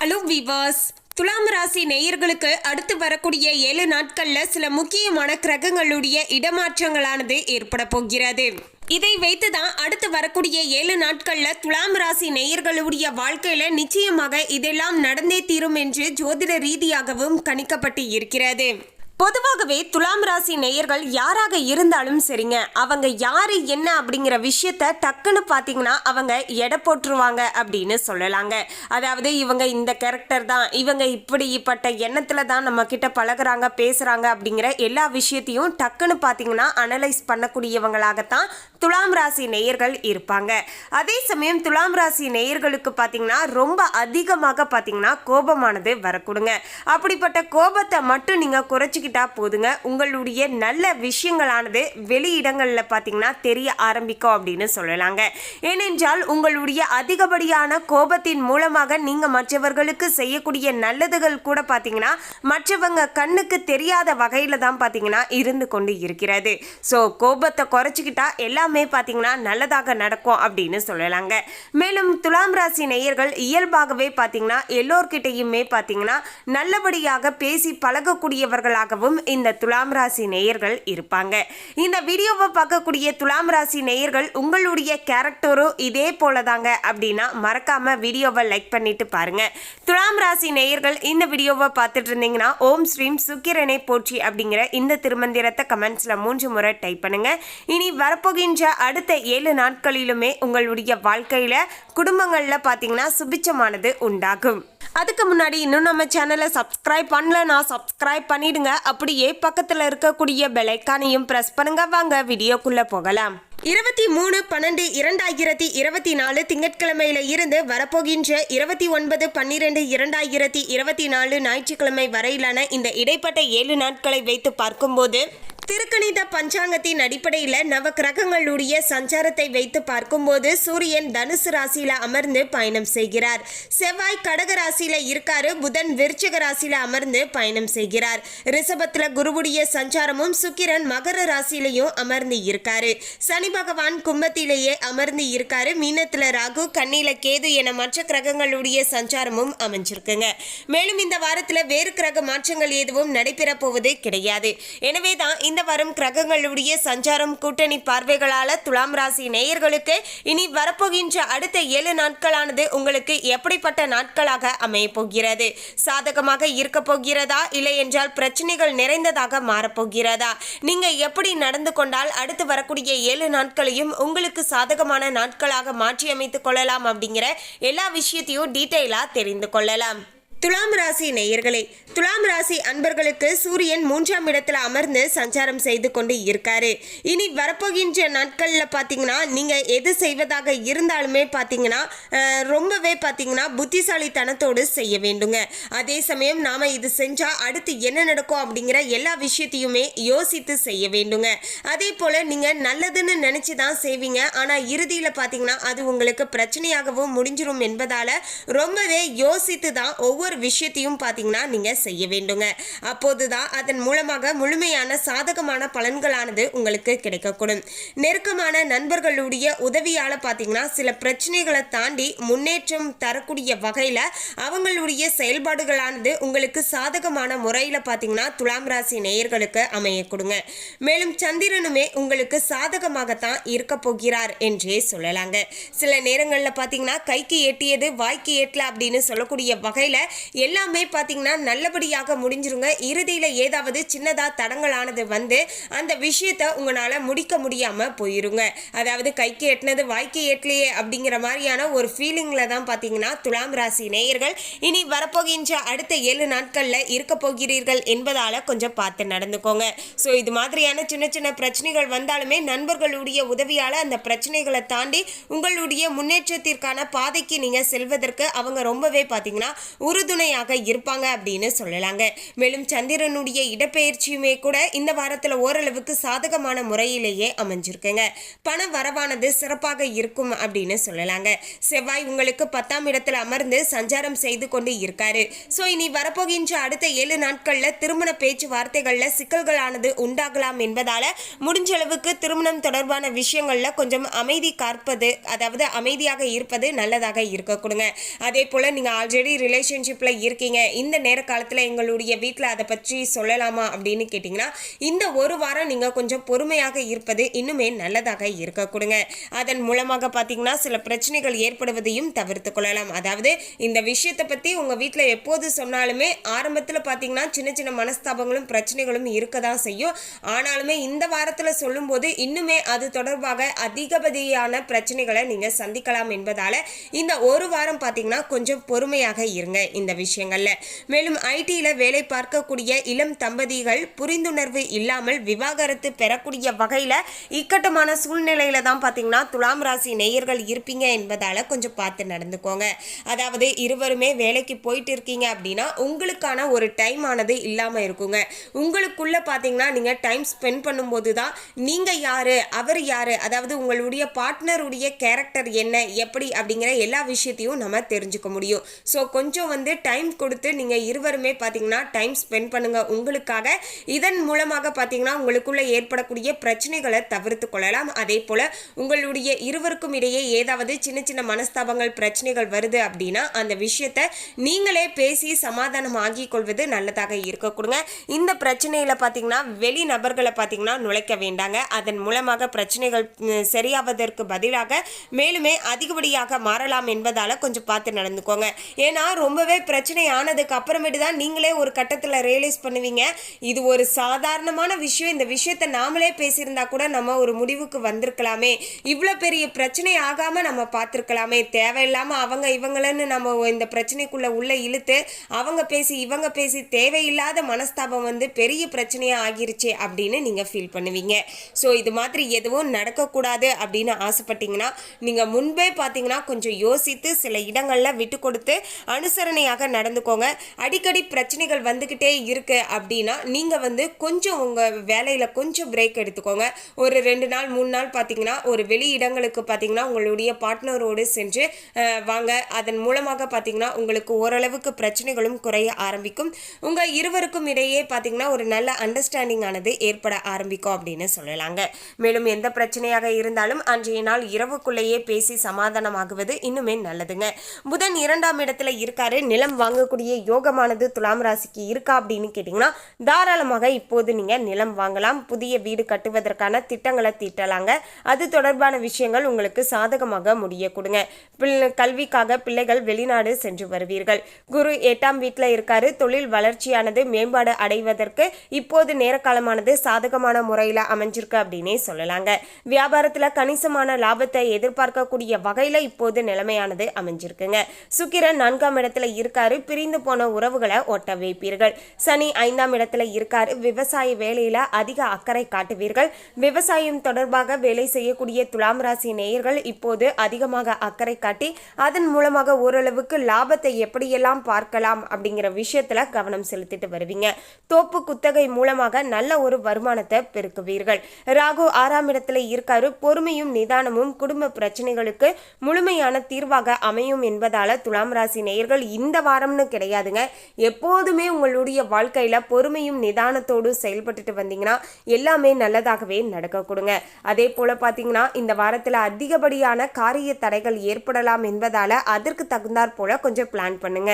Hello விவாஸ் துலாம் ராசி நேயர்களுக்கு அடுத்து வரக்கூடிய ஏழு நாட்களில் சில முக்கியமான கிரகங்களுடைய இடமாற்றங்களானது ஏற்பட போகிறது. இதை வைத்து தான் அடுத்து வரக்கூடிய ஏழு நாட்களில் துலாம் ராசி நேயர்களுடைய வாழ்க்கையில நிச்சயமாக இதெல்லாம் நடந்தே தீரும் என்று ஜோதிட ரீதியாகவும் கணிக்கப்பட்டு இருக்கிறது. பொதுவாகவே துலாம் ராசி நேயர்கள் யாராக இருந்தாலும் சரிங்க. அவங்க யாரு என்ன அப்படிங்கிற விஷயத்த டக்குன்னு பார்த்தீங்கன்னா அவங்க எடை போட்டுருவாங்க அப்படின்னு சொல்லலாங்க. அதாவது இவங்க இந்த கேரக்டர் தான் இவங்க இப்படிப்பட்ட எண்ணத்துல தான் நம்ம கிட்ட பழகுறாங்க பேசுறாங்க அப்படிங்கிற எல்லா விஷயத்தையும் டக்குன்னு பார்த்தீங்கன்னா அனலைஸ் பண்ணக்கூடியவங்களாகத்தான் துலாம் ராசி நேயர்கள் இருப்பாங்க. அதே சமயம் துலாம் ராசி நேயர்களுக்கு பார்த்தீங்கன்னா ரொம்ப அதிகமாக பார்த்தீங்கன்னா கோபமானது வரக்கூடுங்க. அப்படிப்பட்ட கோபத்தை மட்டும் நீங்கள் குறைச்சிக்கிட்டு போதுங்க. உங்களுடைய நல்ல விஷயங்களானது வெளியிடங்களில் பார்த்தீங்கன்னா தெரிய ஆரம்பிக்கும் அப்படின்னு சொல்லலாங்க. ஏனென்றால் உங்களுடைய அதிகப்படியான கோபத்தின் மூலமாக நீங்க மற்றவர்களுக்கு செய்யக்கூடிய நல்லதுகள் கூட பார்த்தீங்கன்னா மற்றவங்க கண்ணுக்கு தெரியாத வகையில தான் பார்த்தீங்கன்னா இருந்து கொண்டு இருக்கிறது. ஸோ கோபத்தை குறைச்சிக்கிட்டா எல்லாமே பார்த்தீங்கன்னா நல்லதாக நடக்கும் அப்படின்னு சொல்லலாங்க. மேலும் துலாம் ராசி நேயர்கள் இயல்பாகவே பார்த்தீங்கன்னா எல்லோர்கிட்டையுமே பார்த்தீங்கன்னா நல்லபடியாக பேசி பழகக்கூடியவர்களாக பழகக்கூடியவர்களாகவும் இந்த துலாம் ராசி நேயர்கள் இருப்பாங்க. இந்த வீடியோவை பார்க்கக்கூடிய துலாம் ராசி நேயர்கள் உங்களுடைய கேரக்டரும் இதே போல தாங்க அப்படின்னா மறக்காம வீடியோவை லைக் பண்ணிட்டு பாருங்க. துலாம் ராசி நேயர்கள் இந்த வீடியோவை பார்த்துட்டு இருந்தீங்கன்னா ஓம் ஸ்ரீம் சுக்கிரனை போற்றி அப்படிங்கிற இந்த திருமந்திரத்தை கமெண்ட்ஸ்ல மூன்று முறை டைப் பண்ணுங்க. இனி வரப்போகின்ற அடுத்த ஏழு நாட்களிலுமே உங்களுடைய வாழ்க்கையில குடும்பங்களில் பார்த்தீங்கன்னா சுபிச்சமானது உண்டாகும். அதுக்கு முன்னாடி இன்னும் நம்ம சேனலை சப்ஸ்கிரைப் பண்ணலனா சப்ஸ்கிரைப் பண்ணிடுங்க. அப்படியே பக்கத்தில் இருக்கக்கூடிய பெலைக்கானையும் ப்ரெஸ் பண்ணுங்க. வாங்க வீடியோக்குள்ளே போகலாம். இருபத்தி மூணு பன்னெண்டு இரண்டாயிரத்தி இருபத்தி நாலு திங்கட்கிழமையில இருந்து வரப்போகின்ற இருபத்தி ஒன்பது பன்னிரெண்டு இரண்டாயிரத்தி இருபத்தி நாலு ஞாயிற்றுக்கிழமை வரையிலான இந்த இடைப்பட்ட ஏழு நாட்களை வைத்து பார்க்கும்போது திருக்கணித பஞ்சாங்கத்தின் அடிப்படையில் நவக்கிரகங்களுடைய சஞ்சாரத்தை வைத்து பார்க்கும்போது சூரியன் தனுசு ராசியில அமர்ந்து பயணம் செய்கிறார். செவ்வாய் கடக ராசியில இருக்காரு. புதன் விருச்சக ராசியில அமர்ந்து பயணம் செய்கிறார். ரிஷபத்துல குருவுடைய சஞ்சாரமும் சுக்கிரன் மகர ராசியிலையும் அமர்ந்து இருக்காரு. சனி பகவான் கும்பத்திலேயே அமர்ந்து இருக்காரு. மீனத்துல ராகு கண்ணில கேது என மற்ற கிரகங்களுடைய சஞ்சாரமும் அமைஞ்சிருக்குங்க. மேலும் இந்த வாரத்துல வேறு கிரக மாற்றங்கள் எதுவும் நடைபெற போவது கிடையாது. எனவே தான் இந்த வாரம் கிரகங்களுடைய சஞ்சாரம் கூட்டணி பார்வைகளால துலாம் ராசி நேயர்களுக்கு இனி வரப்போகின்ற அடுத்த ஏழு நாட்களானது உங்களுக்கு எப்படிப்பட்ட நாட்களாக அமைய போகிறது? சாதகமாக இருக்க போகிறதா? இல்லை என்றால் பிரச்சனைகள் நிறைந்ததாக மாறப்போகிறதா நீங்க எப்படி நடந்து கொண்டால் அடுத்து வரக்கூடிய ஏழு நாட்களையும் உங்களுக்கு சாதகமான நாட்களாக மாற்றி அமைத்துக் கொள்ளலாம் அப்படிங்கிற எல்லா விஷயத்தையும் டீட்டெயிலா தெரிந்து கொள்ளலாம். துலாம் ராசி நேயர்களே துலாம் ராசி அன்பர்களுக்கு சூரியன் மூன்றாம் இடத்துல அமர்ந்து சஞ்சாரம் செய்து கொண்டு இருக்காரு. இனி வரப்போகின்ற நாட்களில் பார்த்தீங்கன்னா நீங்கள் எது செய்வதாக இருந்தாலுமே பார்த்தீங்கன்னா ரொம்பவே பார்த்தீங்கன்னா புத்திசாலித்தனத்தோடு செய்ய வேண்டுங்க. அதே சமயம் நாம் இது செஞ்சால் அடுத்து என்ன நடக்கும் அப்படிங்கிற எல்லா விஷயத்தையுமே யோசித்து செய்ய வேண்டுங்க. அதே போல் நீங்கள் நல்லதுன்னு நினச்சி தான் செய்வீங்க. ஆனால் இறுதியில் பார்த்தீங்கன்னா அது உங்களுக்கு பிரச்சனையாகவும் முடிஞ்சிடும் என்பதால் ரொம்பவே யோசித்து தான் ஒவ்வொரு விஷயத்தையும் பார்த்தீங்கன்னா நீங்கள் செய்ய வேண்டுங்க. அப்போது தான் அதன் மூலமாக முழுமையான சாதகமான பலன்களானது உங்களுக்கு கிடைக்கக்கூடும். நெருக்கமான நண்பர்களுடைய உதவியால் பார்த்தீங்கன்னா சில பிரச்சனைகளை தாண்டி முன்னேற்றம் தரக்கூடிய வகையில் அவங்களுடைய செயல்பாடுகளானது உங்களுக்கு சாதகமான முறையில் பார்த்தீங்கன்னா துலாம் ராசி நேயர்களுக்கு அமைய கொடுங்க மேலும் சந்திரனுமே உங்களுக்கு சாதகமாகத்தான் இருக்க போகிறார் என்றே சொல்லலாங்க. சில நேரங்களில் பார்த்தீங்கன்னா கைக்கு எட்டியது வாய்க்கு எட்டல அப்படின்னு சொல்லக்கூடிய வகையில் எல்லாமே பார்த்திங்கன்னா நல்லபடியாக முடிஞ்சிருங்க. இறுதியில் ஏதாவது சின்னதாக தடங்களானது வந்து அந்த விஷயத்தை உங்களால் முடிக்க முடியாமல் போயிருங்க. அதாவது கைக்கு எட்டினது வாய்க்கு எட்டலையே அப்படிங்கிற மாதிரியான ஒரு ஃபீலிங்கில் தான் பார்த்தீங்கன்னா துலாம் ராசி நேயர்கள் இனி வரப்போகின்ற அடுத்த ஏழு நாட்களில் இருக்க போகிறீர்கள் என்பதால் கொஞ்சம் பார்த்து நடந்துக்கோங்க. ஸோ இது மாதிரியான சின்ன சின்ன பிரச்சனைகள் வந்தாலுமே நண்பர்களுடைய உதவியால் அந்த பிரச்சனைகளை தாண்டி உங்களுடைய முன்னேற்றத்திற்கான பாதைக்கு நீங்கள் செல்வதற்கு அவங்க ரொம்பவே பார்த்தீங்கன்னா உறுதுணையாக இருப்பாங்க அப்படின்னு சொல்லலாங்க. மேலும் சந்திரனுடைய இடப்பெயர்ச்சியுமே கூட இந்த வாரத்தில் ஓரளவுக்கு சாதகமான முறையிலேயே அமைஞ்சிருக்குங்க. பண வரவானது சிறப்பாக இருக்கும் அப்படின்னு சொல்லலாங்க. செவ்வாய் உங்களுக்கு பத்தாம் இடத்துல அமர்ந்து சஞ்சாரம் செய்து கொண்டு இருக்காரு. ஸோ இனி வரப்போகின்ற அடுத்த ஏழு நாட்களில் திருமண பேச்சுவார்த்தைகளில் சிக்கல்களானது உண்டாகலாம் என்பதால் முடிஞ்ச அளவுக்கு திருமணம் தொடர்பான விஷயங்களில் கொஞ்சம் அமைதி காற்பது அதாவது அமைதியாக இருப்பது நல்லதாக இருக்க கொடுங்க அதே போல் நீங்கள் ஆல்ரெடி ரிலேஷன்ஷிப் ரிலேஷன்ஷிப்பில் இருக்கீங்க. இந்த நேர காலத்தில் எங்களுடைய வீட்டில் அதை பற்றி சொல்லலாமா அப்படின்னு கேட்டிங்கன்னா இந்த ஒரு வாரம் நீங்கள் கொஞ்சம் பொறுமையாக இருப்பது இன்னுமே நல்லதாக இருக்க கொடுங்க. அதன் மூலமாக பார்த்தீங்கன்னா சில பிரச்சனைகள் ஏற்படுவதையும் தவிர்த்து கொள்ளலாம். அதாவது இந்த விஷயத்தை பற்றி உங்கள் வீட்டில் எப்போது சொன்னாலுமே ஆரம்பத்தில் பார்த்தீங்கன்னா சின்ன சின்ன மனஸ்தாபங்களும் பிரச்சனைகளும் இருக்க தான் செய்யும். ஆனாலுமே இந்த வாரத்தில் சொல்லும்போது இன்னுமே அது தொடர்பாக அதிகபதியான பிரச்சனைகளை நீங்கள் சந்திக்கலாம் என்பதால் இந்த ஒரு வாரம் பார்த்தீங்கன்னா கொஞ்சம் பொறுமையாக இருங்க. இந்த இந்த விஷயங்களில். மேலும் ஐடியில் வேலை பார்க்கக்கூடிய இளம் தம்பதிகள் புரிந்துணர்வு இல்லாமல் விவாகரத்து பெறக்கூடிய வகையில் இக்கட்டமான சூழ்நிலையில தான் பார்த்தீங்கன்னா துலாம் ராசி நேயர்கள் இருப்பீங்க என்பதால் கொஞ்சம் பார்த்து நடந்துக்கோங்க. அதாவது இருவருமே வேலைக்கு போயிட்டு இருக்கீங்க அப்படின்னா உங்களுக்கான ஒரு டைம் ஆனது இல்லாமல் இருக்குங்க. உங்களுக்குள்ள பார்த்தீங்கன்னா நீங்கள் டைம் ஸ்பெண்ட் பண்ணும்போது தான் நீங்கள் யாரு அவர் யாரு அதாவது உங்களுடைய பார்ட்னருடைய கேரக்டர் என்ன எப்படி அப்படிங்கிற எல்லா விஷயத்தையும் நம்ம தெரிஞ்சுக்க முடியும். ஸோ கொஞ்சம் வந்து டைம் கொடுத்து நீங்கள் இருவருமே பார்த்தீங்கன்னா டைம் ஸ்பெண்ட் பண்ணுங்கள் உங்களுக்காக இதன் மூலமாக பார்த்தீங்கன்னா உங்களுக்குள்ள ஏற்படக்கூடிய பிரச்சனைகளை தவிர்த்து கொள்ளலாம். அதே போல் உங்களுடைய இருவருக்கும் இடையே ஏதாவது சின்ன சின்ன மனஸ்தாபங்கள் பிரச்சனைகள் வருது அப்படின்னா அந்த விஷயத்தை நீங்களே பேசி சமாதானம் ஆகி கொள்வது நல்லதாக இருக்க கொடுங்க. இந்த பிரச்சனையில் பார்த்தீங்கன்னா வெளி நபர்களை பார்த்தீங்கன்னா நுழைக்க வேண்டாங்க. அதன் மூலமாக பிரச்சனைகள் சரியாவதற்கு பதிலாக மேலுமே அதிகப்படியாக மாறலாம் என்பதால் கொஞ்சம் பார்த்து நடந்துக்கோங்க. ஏன்னா ரொம்பவே பிரச்சனை ஆனதுக்கு அப்புறமேட்டு தான் நீங்களே ஒரு கட்டத்தில் ரியலைஸ் பண்ணுவீங்க. இது ஒரு சாதாரணமான விஷயம். இந்த விஷயத்தை நாமளே பேசியிருந்தா கூட நம்ம ஒரு முடிவுக்கு வந்திருக்கலாமே. இவ்வளோ பெரிய பிரச்சனை ஆகாமல் நம்ம பார்த்துருக்கலாமே. தேவையில்லாமல் அவங்க இவங்களன்னு நம்ம இந்த பிரச்சனைக்குள்ளே உள்ளே இழுத்து அவங்க பேசி இவங்க பேசி தேவையில்லாத மனஸ்தாபம் வந்து பெரிய பிரச்சனையாக ஆகிருச்சே அப்படின்னு நீங்கள் ஃபீல் பண்ணுவீங்க. ஸோ இது மாதிரி எதுவும் நடக்கக்கூடாது அப்படின்னு ஆசைப்பட்டீங்கன்னா நீங்கள் முன்பே பார்த்தீங்கன்னா கொஞ்சம் யோசித்து சில இடங்களில் விட்டு கொடுத்து கடுமையாக நடந்துக்கோங்க. அடிக்கடி பிரச்சனைகள் வந்துக்கிட்டே இருக்கு அப்படின்னா நீங்கள் வந்து கொஞ்சம் உங்கள் வேலையில் கொஞ்சம் பிரேக் எடுத்துக்கோங்க. ஒரு ரெண்டு நாள் மூணு நாள் பார்த்தீங்கன்னா ஒரு வெளி இடங்களுக்கு பார்த்தீங்கன்னா உங்களுடைய பார்ட்னரோடு சென்று வாங்க. அதன் மூலமாக பார்த்தீங்கன்னா உங்களுக்கு ஓரளவுக்கு பிரச்சனைகளும் குறைய ஆரம்பிக்கும். உங்கள் இருவருக்கும் இடையே பார்த்தீங்கன்னா ஒரு நல்ல அண்டர்ஸ்டாண்டிங் ஆனது ஏற்பட ஆரம்பிக்கும் அப்படின்னு சொல்லலாங்க. மேலும் எந்த பிரச்சனையாக இருந்தாலும் அன்றைய நாள் இரவுக்குள்ளேயே பேசி சமாதானமாகுவது இன்னுமே நல்லதுங்க. புதன் இரண்டாம் இடத்துல இருக்காரு. நிலம் வாங்கக்கூடிய யோகமானது துலாம் ராசிக்கு இருக்கா அப்படின்னு கேட்டிங்கன்னா தாராளமாக இப்போது நீங்கள் நிலம் வாங்கலாம் புதிய வீடு கட்டுவதற்கான திட்டங்களை தீட்டலாங்க. அது தொடர்பான விஷயங்கள் உங்களுக்கு சாதகமாக முடிய கொடுங்க. கல்விக்காக பிள்ளைகள் வெளிநாடு சென்று வருவீர்கள். குரு எட்டாம் வீட்டில் இருக்காரு. தொழில் வளர்ச்சியானது மேம்பாடு அடைவதற்கு இப்போது நேர காலமானது சாதகமான முறையில் அமைஞ்சிருக்கு அப்படின்னே சொல்லலாங்க. வியாபாரத்தில் கணிசமான லாபத்தை எதிர்பார்க்கக்கூடிய வகையில் இப்போது நிலைமையானது அமைஞ்சிருக்குங்க. சுக்கிரன் நான்காம் இடத்துல இரு இருக்காரு. பிரிந்து போன உறவுகளை ஒட்ட வைப்பீர்கள். சனி ஐந்தாம் இடத்துல இருக்காரு. விவசாய வேலையில அதிக அக்கறை காட்டுவீர்கள். விவசாயம் தொடர்பாக வேலை செய்யக்கூடிய துலாம் ராசி நேயர்கள் இப்போது அதிகமாக அக்கறை காட்டி அதன் மூலமாக ஓரளவுக்கு லாபத்தை எப்படியெல்லாம் பார்க்கலாம் அப்படிங்கிற விஷயத்துல கவனம் செலுத்திட்டு வருவீங்க. தோப்பு குத்தகை மூலமாக நல்ல ஒரு வருமானத்தை பெருக்குவீர்கள். ராகு ஆறாம் இடத்துல இருக்காரு. பொறுமையும் நிதானமும் குடும்ப பிரச்சனைகளுக்கு முழுமையான தீர்வாக அமையும் என்பதால துலாம் ராசி நேயர்கள் இந்த வாரம்னு கிடையாதுங்க. எப்போதுமே உங்களுடைய வாழ்க்கையில பொறுமையும் நிதானத்தோடு செயல்பட்டுட்டு வந்தீங்கன்னா எல்லாமே நல்லதாகவே நடக்க கொடுங்க அதே போல பாத்தீங்கன்னா இந்த வாரத்தில் அதிகப்படியான காரிய தடைகள் ஏற்படலாம் என்பதால அதற்கு தகுந்தாற் போல கொஞ்சம் பிளான் பண்ணுங்க.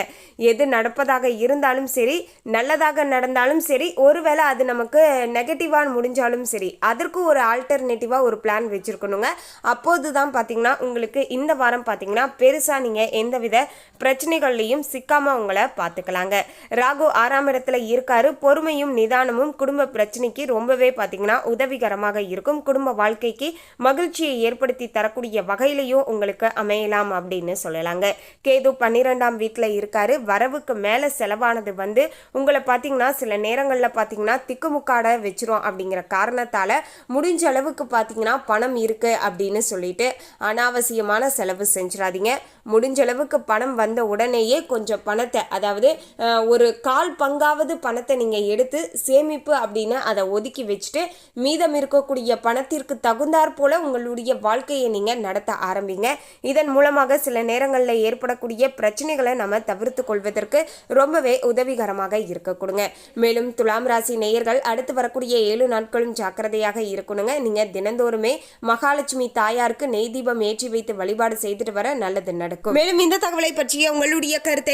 எது நடப்பதாக இருந்தாலும் சரி நல்லதாக நடந்தாலும் சரி ஒருவேளை அது நமக்கு நெகட்டிவாக முடிஞ்சாலும் சரி அதற்கு ஒரு ஆல்டர்னேட்டிவாக ஒரு பிளான் வச்சுருக்கணுங்க. அப்போது தான் பார்த்தீங்கன்னா உங்களுக்கு இந்த வாரம் பார்த்தீங்கன்னா பெருசாக நீங்கள் எந்தவித பிரச்சனைகள்லையும் சிக்காமல் உங்களை பார்த்துக்கலாங்க ராகு ஆறாம் இடத்துல இருக்காரு. பொறுமையும் நிதானமும் குடும்ப பிரச்சனைக்கு ரொம்பவே பார்த்தீங்கன்னா உதவிகரமாக இருக்கும். குடும்ப வாழ்க்கைக்கு மகிழ்ச்சியை ஏற்படுத்தி தரக்கூடிய வகையிலையும் உங்களுக்கு அமையலாம் அப்படின்னு சொல்லலாங்க. கேது பன்னிரெண்டாம் வீட்டில் இருக்காரு. வரவுக்கு மேலே செலவானது வந்து உங்களை பார்த்தீங்கன்னா சில நேரங்களில் பார்த்தீங்கன்னா திக்குமுக்காட வச்சிரும் அப்படிங்கிற காரணத்தால் முடிஞ்ச அளவுக்கு பார்த்தீங்கன்னா பணம் இருக்கு அப்படின்னு சொல்லிட்டு அனாவசியமான செலவு செஞ்சிடாதீங்க முடிஞ்ச அளவுக்கு பணம் வந்த உடனேயே கொஞ்சம் கொஞ்சம் பணத்தை அதாவது ஒரு கால் பங்காவது பணத்தை நீங்கள் எடுத்து சேமிப்பு அப்படின்னு அதை ஒதுக்கி வச்சுட்டு மீதம் இருக்கக்கூடிய பணத்திற்கு தகுந்தாற் போல உங்களுடைய வாழ்க்கையை நீங்கள் நடத்த ஆரம்பிங்க. இதன் மூலமாக சில நேரங்களில் ஏற்படக்கூடிய பிரச்சனைகளை நம்ம தவிர்த்து கொள்வதற்கு ரொம்பவே உதவிகரமாக இருக்கக்கூடுங்க மேலும் துலாம் ராசி நேயர்கள் அடுத்து வரக்கூடிய ஏழு நாட்களும் ஜாக்கிரதையாக இருக்கணுங்க. நீங்கள் தினந்தோறுமே மகாலட்சுமி தாயாருக்கு நெய் தீபம் ஏற்றி வைத்து வழிபாடு செய்துட்டு வர நல்லது நடக்கும். மேலும் இந்த தகவலை பற்றிய உங்களுடைய கருத்தை